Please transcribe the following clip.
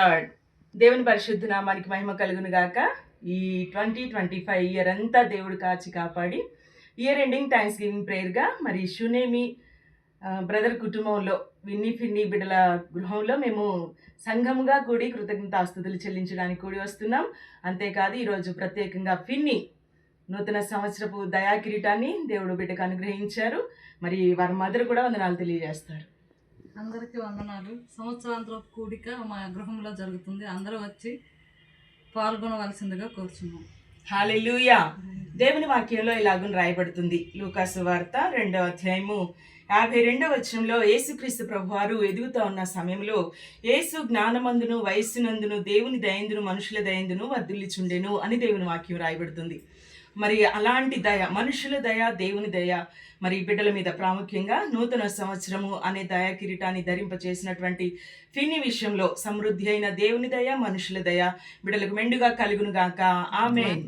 God దేవుని పరిశుద్ధ నామానికి మహిమ కలుగును గాక ఈ ట్వంటీ ట్వంటీ ఫైవ్ ఇయర్ అంతా దేవుడు కాచి కాపాడి ఇయర్ ఎండింగ్ థ్యాంక్స్ గివింగ్ ప్రేయర్గా మరి షునేమి బ్రదర్ కుటుంబంలో విన్ని ఫిన్ని బిడ్డల గృహంలో మేము సంఘముగా కూడి కృతజ్ఞత ఆస్తుతులు చెల్లించడానికి కూడి వస్తున్నాం. అంతేకాదు ఈరోజు ప్రత్యేకంగా ఫిన్ని నూతన సంవత్సరపు దయా కిరీటాన్ని దేవుడు బిడ్డకు అనుగ్రహించారు. మరి వారి మదర్ కూడా వందనాలు తెలియజేస్తారు. అందరికీ వందనాలు. సంవత్సరాంతరపు కూడిక మా గృహంలో జరుగుతుంది. అందరూ వచ్చి పాల్గొనవలసిందిగా కోరుచున్నాం. హాలెలూయా. దేవుని వాక్యంలో ఇలాగున రాయబడుతుంది. లూకాసు వార్త రెండవ అధ్యాయము యాభై రెండవ వచనంలో యేసుక్రీస్తు ప్రభువారు ఎదుగుతా ఉన్న సమయంలో యేసు జ్ఞానమందును వయస్సునందును దేవుని దయందును మనుషుల దయందును వర్ధిల్లిచుండెను అని దేవుని వాక్యం రాయబడుతుంది. మరి అలాంటి దయ మనుషుల దయ దేవుని దయ మరి బిడ్డల మీద ప్రాముఖ్యంగా నూతన సంవత్సరము అనే దయా కిరీటాన్ని ధరింపచేసినటువంటి ఫిని విషయంలో సమృద్ధి అయిన దేవుని దయ మనుషుల దయ బిడ్డలకు మెండుగా కలుగును గాక ఆమెన్.